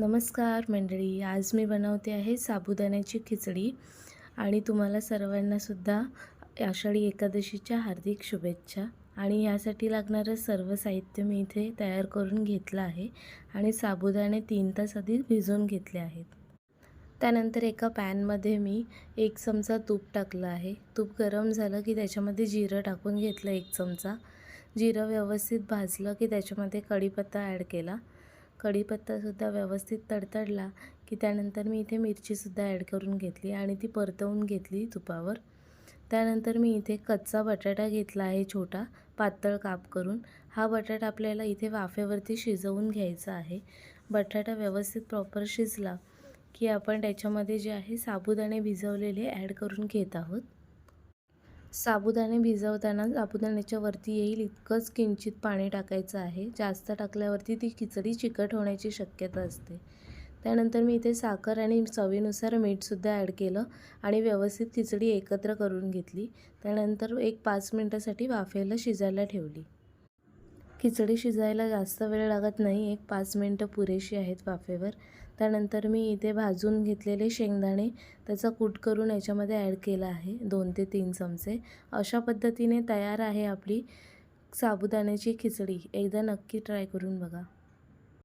नमस्कार मंडळी आज मी बनवते आहे साबुदाण्याची खिचडी आणि तुम्हाला सर्वांनासुद्धा आषाढी एकादशीच्या हार्दिक शुभेच्छा. आणि यासाठी लागणारं सर्व साहित्य मी इथे तयार करून घेतलं आहे आणि साबुदाणे तीन तास आधी भिजवून घेतले आहेत. त्यानंतर एका पॅनमध्ये मी एक चमचा तूप टाकलं आहे. तूप गरम झालं की त्याच्यामध्ये जिरं टाकून घेतलं एक चमचा. जिरं व्यवस्थित भाजलं की त्याच्यामध्ये कढीपत्ता ॲड केला. कढीपत्तासुद्धा व्यवस्थित तडतडला की त्यानंतर मी इथे मिरचीसुद्धा ॲड करून घेतली आणि ती परतवून घेतली तुपावर. त्यानंतर मी इथे कच्चा बटाटा घेतला आहे छोटा पातळ काप करून. हा बटाटा आपल्याला इथे वाफेवरती शिजवून घ्यायचा आहे. बटाटा व्यवस्थित प्रॉपर शिजला की आपण त्याच्यामध्ये जे आहे साबुदाणे भिजवलेले ॲड करून घेत आहोत. साबुदाणे भिजवताना साबुदाण्याच्या वरती येईल इतकंच किंचित पाणी टाकायचं आहे. जास्त टाकल्यावरती ती खिचडी चिकट होण्याची शक्यता असते. त्यानंतर मी इथे साखर आणि चवीनुसार मीठसुद्धा ॲड केलं आणि व्यवस्थित खिचडी एकत्र करून घेतली. त्यानंतर एक पाच मिनटासाठी वाफेला शिजायला ठेवली. खिचडी शिजायला जास्त वेळ लागत नाही. एक पाच मिनटं पुरेशी आहेत वाफेवर. त्यानंतर मी इथे भाजून घेतलेले शेंगदाणे त्याचा कूट करून याच्यामध्ये ॲड केला आहे. दोन ते तीन चमचे. अशा पद्धतीने तयार आहे आपली साबुदाण्याची खिचडी. एकदा नक्की ट्राय करून बघा.